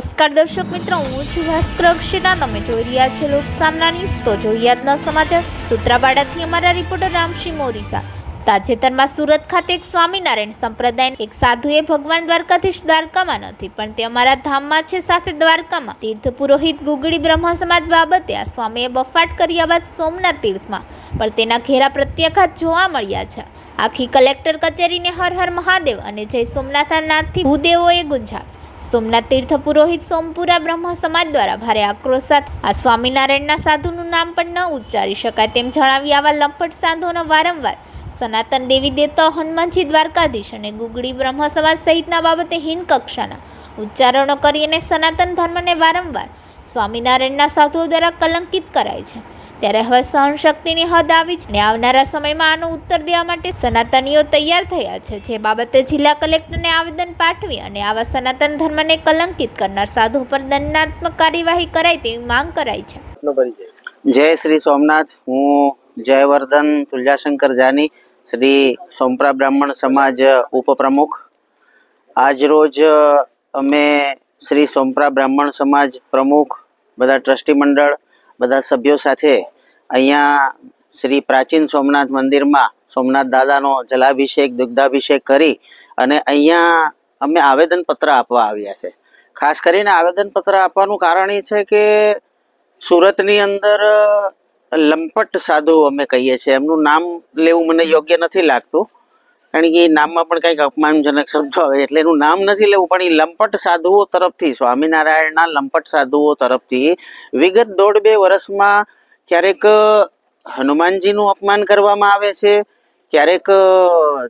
નમસ્કાર દર્શક મિત્રો, હું છું ભાસ્કર અક્ષિતા. તમે જોઈ રહ્યા છો લોક સામના ન્યૂઝ. તો જોઈએ સમાચાર સૂત્રાપાડાથી અમારા રિપોર્ટર રામસિંહ મોરીસા. તાજેતરમાં સુરત ખાતે એક સ્વામિનારાયણ સંપ્રદાય એક સાધુએ ભગવાન દ્વારકાધીશ દ્વારકામાં નથી, પણ તે અમારા ધામમાં છે સાથે દ્વારકામાં. તીર્થ પુરોહિત ગુગળી બ્રહ્મ સમાજ બાબતે આ સ્વામીએ બફાટ કર્યા બાદ સોમનાથ તીર્થમાં, પણ તેના ઘેરા પ્રત્યાઘાત જોવા મળ્યા છે. આખી કલેક્ટર કચેરીને હર હર મહાદેવ અને જય સોમનાથના નાથથી ભૂદેવોએ ગુંજાવી સોમનાથ તીર્થ પુરોહિત સોમપુરા બ્રહ્મ સમાજ દ્વારા ભારે આક્રોશ સાથે આ સ્વામિનારાયણના સાધુનું નામ પણ ન ઉચ્ચારી શકાય તેમ જણાવી આવા લંપટ સાધુઓનો વારંવાર સનાતન દેવી દેવતા હનુમાનજી દ્વારકાધીશ અને ગુગળી બ્રહ્મ સમાજ સહિતના બાબતે હીન કક્ષાના ઉચ્ચારણો કરી અને સનાતન ધર્મને વારંવાર સ્વામિનારાયણના સાધુઓ દ્વારા કલંકિત કરાય છે. ત્યારે હવે સહનશક્તિની હદ આવી છે અને આવનારા સમયમાં આનો ઉત્તર દેવા માટે સનાતનીઓ તૈયાર થયા છે. જે બાબતે જિલ્લા કલેક્ટરને આવેદન પાઠવી અને આવા સનાતન ધર્મને કલંકિત કરનાર સાધુ પર દંડનાત્મક કાર્યવાહી કરાય તેવી માંગ કરાઈ છે. જય શ્રી સોમનાથ. હું જયવર્ધન તુલજાશંકર જાની શ્રી સોમપરા બ્રાહ્મણ સમાજ ઉપપ્રમુખ. આજરોજ અમે શ્રી સોમપરા બ્રાહ્મણ સમાજ પ્રમુખ બધા ટ્રસ્ટી મંડળ બધા સભ્યો સાથે અહીંયા શ્રી પ્રાચીન સોમનાથ મંદિરમાં સોમનાથ દાદાનો જલાભિષેક, દુગ્ધાભિષેક કરી અને અહીંયા અમે આવેદનપત્ર આપવા આવ્યા છે. ખાસ કરીને આવેદનપત્ર આપવાનું કારણ એ છે કે સુરતની અંદર લંપટ સાધુ અમે કહીએ છીએ. એમનું નામ લેવું મને યોગ્ય નથી લાગતું. કારણ કે એ નામમાં પણ કંઈક અપમાનજનક શબ્દો આવે એટલે એનું નામ નથી લેવું, પણ એ લંપટ સાધુઓ તરફથી, સ્વામિનારાયણના લંપટ સાધુઓ તરફથી વિગત દોઢ બે વર્ષમાં ક્યારેક હનુમાનજીનું અપમાન કરવામાં આવે છે, ક્યારેક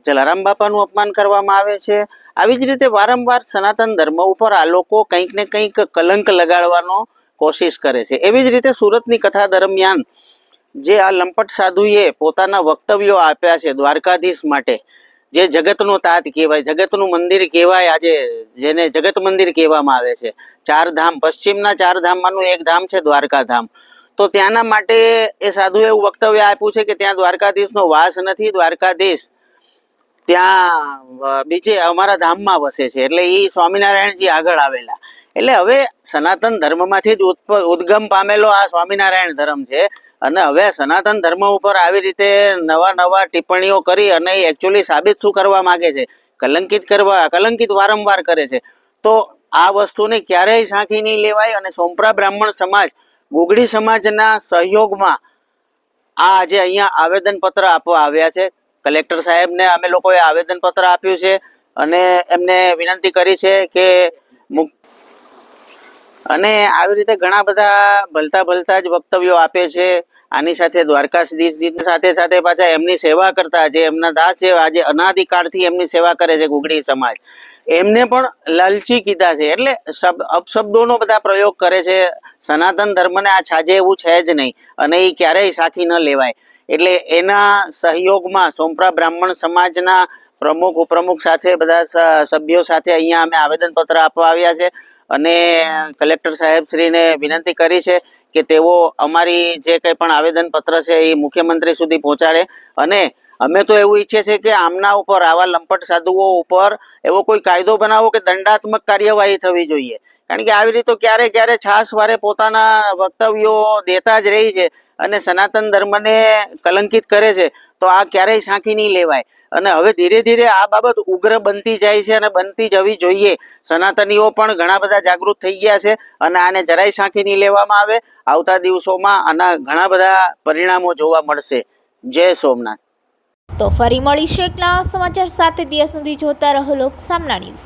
જલારામ બાપાનું અપમાન કરવામાં આવે છે. આવી જ રીતે વારંવાર સનાતન ધર્મ ઉપર આ લોકો કંઈક ને કંઈક કલંક લગાડવાનો કોશિશ કરે છે. એવી જ રીતે સુરતની કથા દરમિયાન જે આ લંપટ સાધુએ પોતાના વક્તવ્યો આપ્યા છે દ્વારકાધીશ માટે. જે જગતનો તાત કહેવાય, જગતનું મંદિર કહેવાય આજે, જેને જગત મંદિર કહેવામાં આવે છે. ચાર ધામ, પશ્ચિમના ચાર ધામમાંનું એક ધામ છે દ્વારકા ધામ. તો ત્યાંના માટે એ સાધુએ એવું વક્તવ્ય આપ્યું છે કે ત્યાં દ્વારકાધીશનો વાસ નથી, દ્વારકાધીશ ત્યાં બીજે અમારા ધામમાં વસે છે. એટલે એ સ્વામિનારાયણજી આગળ આવેલા. એટલે હવે સનાતન ધર્મમાંથી જ ઉદ્ગમ પામેલો આ સ્વામિનારાયણ ધર્મ છે. અને હવે સનાતન ધર્મ ઉપર આવી રીતે નવા નવા ટિપ્પણીઓ કરી અને એ એકચ્યુઅલી સાબિત શું કરવા માંગે છે? કલંકિત કરવા, કલંકિત વારંવાર કરે છે. તો આ વસ્તુને ક્યારેય સાંખી નહીં લેવાય અને સોમપ્રા બ્રાહ્મણ સમાજ, ગુગડી સમાજના સહયોગમાં આ આજે અહીંયા આવેદનપત્ર આપવા આવ્યા છે. કલેક્ટર સાહેબને અમે લોકોએ આવેદનપત્ર આપ્યું છે અને એમને વિનંતી કરી છે કે અને આવી રીતે ઘણા બધા ભલતા ભલતા જ વક્તવ્યો આપે છે. આની સાથે દ્વારકાધીશની સાથે સાથે પાછા એમની સેવા કરતા જે એમના દાસ છે, આજે અનાદિકાળથી એમની સેવા કરે છે ગુગડી સમાજ. એમને પણ લાલચી કીધા છે. એટલે શબ, અપશબ્દોનો બધા પ્રયોગ કરે છે. સનાતન ધર્મને આ છાજે એવું છે જ નહીં અને એ ક્યારેય સાખી ન લેવાય. એટલે એના સહયોગમાં સોમપ્રા બ્રાહ્મણ સમાજના પ્રમુખ, ઉપપ્રમુખ સાથે બધા સભ્યો સાથે અહીંયા અમે આવેદનપત્ર આપવા આવ્યા છે. અને કલેક્ટર સાહેબ શ્રીને વિનંતી કરી છે કે તેઓ અમારી જે કંઈ પણ આવેદનપત્ર છે એ મુખ્યમંત્રી સુધી પહોંચાડે. અને અમે તો એવું ઈચ્છીએ છીએ કે આમના ઉપર આવા લંપટ સાધુઓ ઉપર એવો કોઈ કાયદો બનાવો કે દંડાત્મક કાર્યવાહી થવી જોઈએ. કારણ કે આવી રીતે ક્યારે ક્યારે છાસ વારે પોતાના વક્તવ્યો દેતા જ રહી છે અને સનાતન ધર્મને કલંકિત કરે છે, તો આ ક્યારેય સાંખી નહીં લેવાય. અને હવે ધીરે ધીરે આ બાબત ઉગ્ર બનતી જાય છે અને બનતી જવી જોઈએ. સનાતનીઓ પણ ઘણા બધા જાગૃત થઈ ગયા છે અને આને જરાય સાંખી નહીં લેવામાં આવે. આવતા દિવસોમાં આના ઘણા બધા પરિણામો જોવા મળશે. જય સોમનાથ. તો ફરી મળીશું એક નવા સમાચાર સાથે. દિવસ સુધી જોતા રહો લોક સામના ન્યૂઝ.